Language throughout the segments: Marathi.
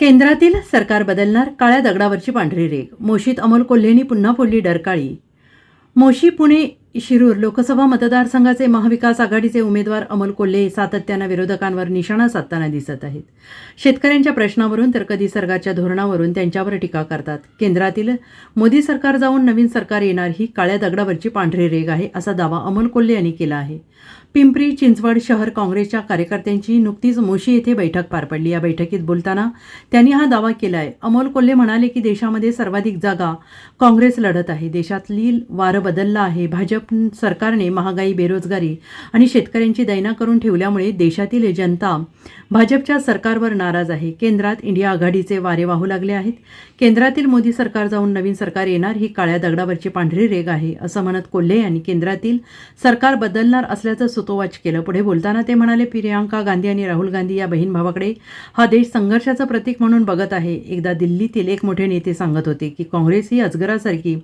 केंद्रातील सरकार बदलणार काळ्या दगडावरची पांढरी रेग मोशीत अमोल कोल्हेंनी पुन्हा फोडली डरकाळी. मोशी पुणे शिरूर लोकसभा मतदारसंघाचे महाविकास आघाडीचे उमेदवार अमोल कोल्हे सातत्यानं विरोधकांवर निशाणा साधताना दिसत आहेत. शेतकऱ्यांच्या प्रश्नावरून तर कधी सरकारच्या धोरणावरून त्यांच्यावर टीका करतात. केंद्रातील मोदी सरकार जाऊन नवीन सरकार येणार ही काळ्या दगडावरची पांढरी रेग आहे असा दावा अमोल कोल्हे यांनी केला आहे. पिंपरी चिंचवड शहर काँग्रेसच्या कार्यकर्त्यांची नुकतीच मोशी येथे बैठक पार पडली. या बैठकीत बोलताना त्यांनी हा दावा केला आहे अमोल कोल्हे म्हणाले की देशामध्ये सर्वाधिक जागा काँग्रेस लढत आहे. देशातली वारं बदललं आहे. भाजप सरकारने महागाई बेरोजगारी आणि शेतकऱ्यांची दैना करून ठेवल्यामुळे देशातील जनता भाजपच्या सरकारवर नाराज आहे. केंद्रात इंडिया आघाडीचे वारे वाहू लागले आहेत. केंद्रातील मोदी सरकार जाऊन नवीन सरकार येणार ही काळ्या दगडावरची पांढरी रेग आहे असं म्हणत कोल्हे यांनी केंद्रातील सरकार बदलणार असल्याचं सुतोवाच केलं. पुढे बोलताना ते म्हणाले प्रियांका गांधी आणि राहुल गांधी या बहीण भावाकडे हा देश संघर्षाचं प्रतीक म्हणून बघत आहे. एकदा दिल्लीतील एक मोठे नेते सांगत होते की काँग्रेस ही अजगरासारखी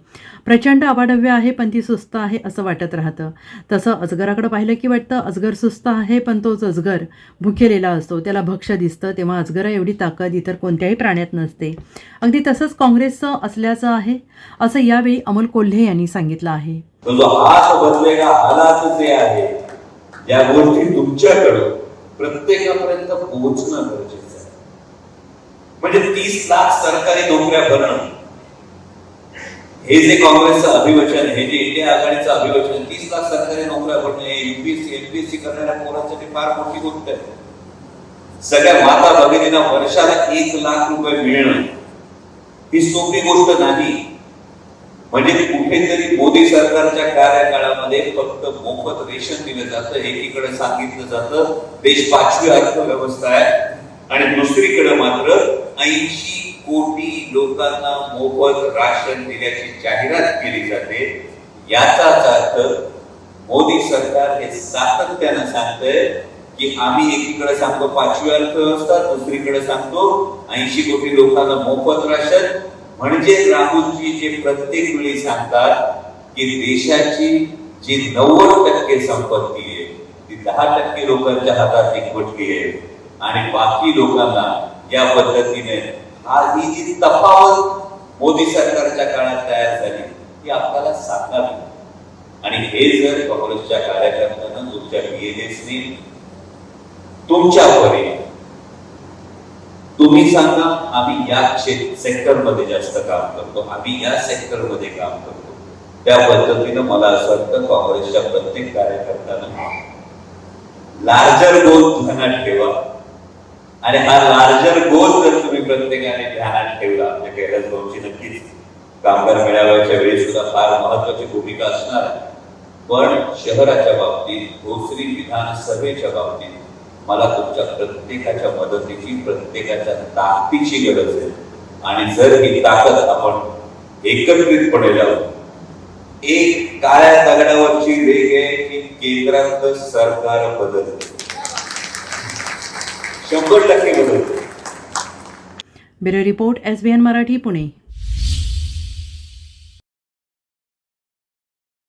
प्रचंड अवाढव्य आहे पण ती सुस्त आहे असं वाटत राहतं. तसं अजगराकडं पाहिलं की वाटतं अजगर सुस्त आहे पण तोच अजगर भुकेलेला असतो. त्याला भक्ष दिसतं. तेव्हा अजगरा एवढी ताकद इतर कोणत्याही प्राण्यात नसते. अगदी तसंच काँग्रेसचं असल्याचं आहे असं यावेळी अमोल कोल्हे यांनी सांगितलं आहे. आहे. या गोष्टी तुमच्याकडं प्रत्येकापर्यंत पोहोचणं गरजेचं आहे. म्हणजे तीस लाख सरकारी नोकऱ्या भरणं. हे जे काँग्रेसचं अभिवचन हे जे इंडिया आघाडीचं अभिवचन तीस लाख सरकारी नोकऱ्या भरणे युपीएससी एमपीएससी करणाऱ्या पोरांसाठी फार मोठी गोष्ट आहे. सगळ्या माता भगिनींना वर्षाला एक लाख रुपये मिळणं ही सोपी गोष्ट नाही. म्हणजे कुठेतरी मोदी सरकारच्या कार्यकाळामध्ये फक्त मोफत रेशन दिलं जातं एकीकडे सांगितलं जातं देश पाचवी अर्थव्यवस्था आहे. आणि दुसरीकडे मात्र लोकांना मोफत राशन दिल्याची जाहिरात केली जाते याचाच अर्थ मोदी सरकार हे सातत्यानं सांगतंय की आम्ही एकीकडे सांगतो पाचवी अर्थव्यवस्था दुसरीकडे सांगतो ऐंशी कोटी लोकांना मोफत राशन. म्हणजे राहुलजी जे प्रत्येक वेळी सांगतात की देशाची जी नव्वद टक्के संपत्ती आहे ती दहा टक्के लोकांच्या हातात एकवटली आहे. आणि बाकी लोकांना या पद्धतीने आज ही जी तफावत मोदी सरकारच्या काळात तयार झाली ती आपल्याला सांगावी. आणि हे जर काँग्रेसच्या कार्यकर्त्यांना तुमच्या बीएनएसने तुमच्या तुम्ही सांगा आम्ही या सेक्टरमध्ये जास्त काम करतो आम्ही या सेक्टरमध्ये काम करतो. त्या पद्धतीनं मला असं वाटतं काँग्रेसच्या प्रत्येक कार्यकर्त्यानं लार्जर गोल ध्यानात ठेवा. आणि हा लार्जर गोल जर तुम्ही प्रत्येकाने ध्यानात ठेवला म्हणजे कैलास भाऊची नक्कीच कामगार मेळाव्याच्या वेळी सुद्धा फार महत्वाची भूमिका असणार आहे. पण शहराच्या बाबतीत भोसरी विधानसभेच्या बाबतीत मला तुमच्या प्रत्येकाच्या मदतीची प्रत्येकाच्या ताकदीची गरज आहे. आणि जर ही ताकद आपण एकत्रितपणे लावू एक काळ्या दगडावरची रेग आहे की केंद्रात सरकार बदलते. शंभर टक्के बदलते bureau report S B N Marathi Pune.